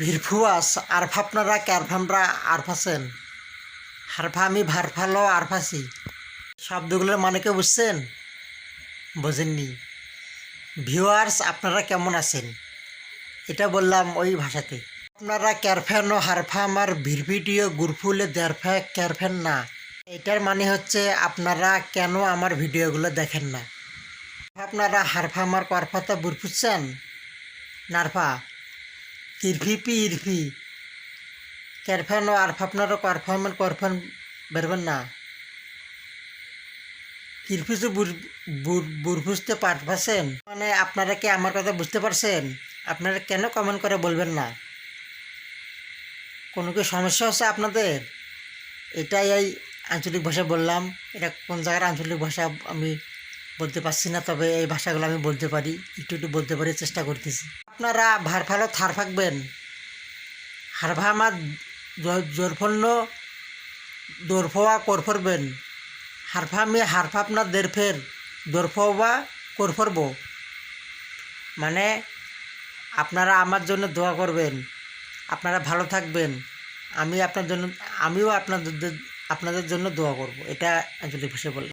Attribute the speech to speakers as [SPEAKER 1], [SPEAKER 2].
[SPEAKER 1] ভিরফুয়াস আরফা আপনারা ক্যারফামরা আরফাছেন হারফা আমি ভারফালো, আরফাসি। শব্দগুলোর মানে কেউ বুঝছেন? বোঝেননি। ভিউয়ার্স, আপনারা কেমন আছেন? এটা বললাম ওই ভাষাতে। আপনারা ক্যারফ্যান ও হারফা আমার ভিডিও গুরফুলে দেরফা ক্যারফ্যান না। এটার মানে হচ্ছে আপনারা কেন আমার ভিডিওগুলো দেখেন না? আপনারা হারফা আমার করফাতে বুরফুচ্ছেন? নারফা কিরফি পি ইরফি ক্যারফ্যান ও আরফা আপনারা করফামের করফান বেরবেন না। কিরফিসু বুরফুসতে পারছেন মানে আপনারা কি আমার কথা বুঝতে পারছেন? আপনারা কেন কমেন্ট করে বলবেন না? কোনো কি সমস্যা হচ্ছে আপনাদের? এটাই এই আঞ্চলিক ভাষা বললাম। এটা কোন জায়গার আঞ্চলিক ভাষা আমি বলতে পারছি না, তবে এই ভাষাগুলো আমি বলতে পারি, একটু একটু বলতে পারি চেষ্টা করতেছি। আপনারা ভার ফালো থার ফাঁকবেন। হারভা আমার জোরফন্য দোরফোয়া করফরবেন। হারফা আপনার দেরফের দোরফোয়া করফরব। মানে আপনারা আমার জন্য দোয়া করবেন, আপনারা ভালো থাকবেন। আমি আপনার জন্য, আমিও আপনাদের আপনাদের জন্য দোয়া করব। এটা আঞ্চলিক ভাষায় বলে